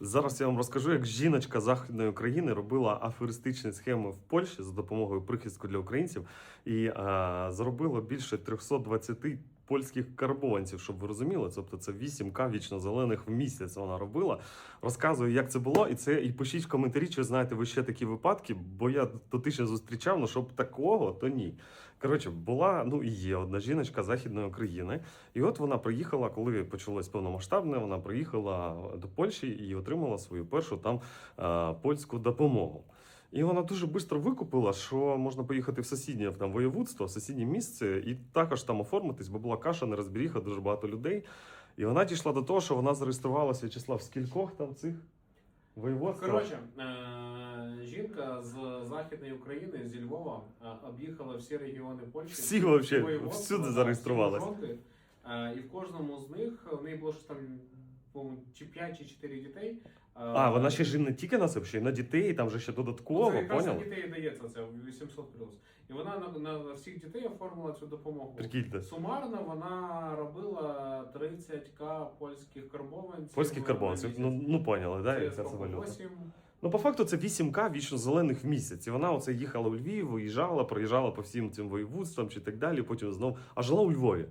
Зараз я вам розкажу, як жіночка західної України робила аферистичні схеми в Польщі за допомогою прихистку для українців. І е, заробила більше 320 польських карбованців, щоб ви розуміли. Тобто це 8к вічно зелених в місяць вона робила. Розказую, як це було, і це і пишіть в коментарі, чи знаєте ви ще такі випадки, бо я дотично зустрічав, ну щоб такого, то ні. Коротше, була ну і є одна жіночка західної України. І от вона приїхала, коли почалось повномасштабне, вона приїхала до Польщі і отримала свою першу там е, польську допомогу. І вона дуже швидко викупила, що можна поїхати в сусіднє там воєводство, в сусіднє місце, і також там оформитись, бо була каша, нерозберіха, дуже багато людей. І вона дійшла до того, що вона зареєструвалася В'ячеслав в скількох там цих воєводствах. Коротше, е, жінка з Західної України, зі Львова, е, об'їхала всі регіони Польщі. Всі вообще, всюди маршрути. Е, І в кожному з них в неї було щось там, по-моєму, чи 5 чи 4 дітей. Е, А, вона ще ж не тільки на це, ще й на дітей, там же ще додатково, це якраз на поняла? дітей дається це 800 плюс. І вона на, на, на всіх дітей оформила цю допомогу. Прикиньте. Сумарно вона робила 30к польських карбованців. Польських карбонців. Ну, ну поняли, да, це яка це валюта. 8. Ну, по факту, це 8К вічно зелених в місяць. І вона оце їхала у Львів, виїжджала, проїжджала по всім цим воєводствам чи так далі, потім знов, а жила у Львові.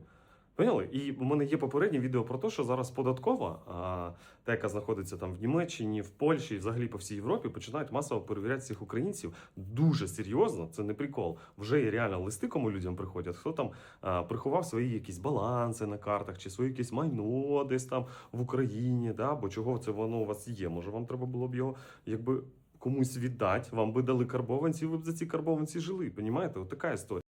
Поняли? І у мене є попереднє відео про те, що зараз податкова, а, та, яка знаходиться там в Німеччині, в Польщі, і взагалі по всій Європі, починають масово перевіряти цих українців дуже серйозно. Це не прикол. Вже і реально листи, кому людям приходять, хто там а, приховав свої якісь баланси на картах, чи своє якесь майно десь там в Україні, да? бо чого це воно у вас є. Може, вам треба було б його якби комусь віддати, вам би дали карбованці, ви б за ці карбованці жили. Понімаєте? От така історія.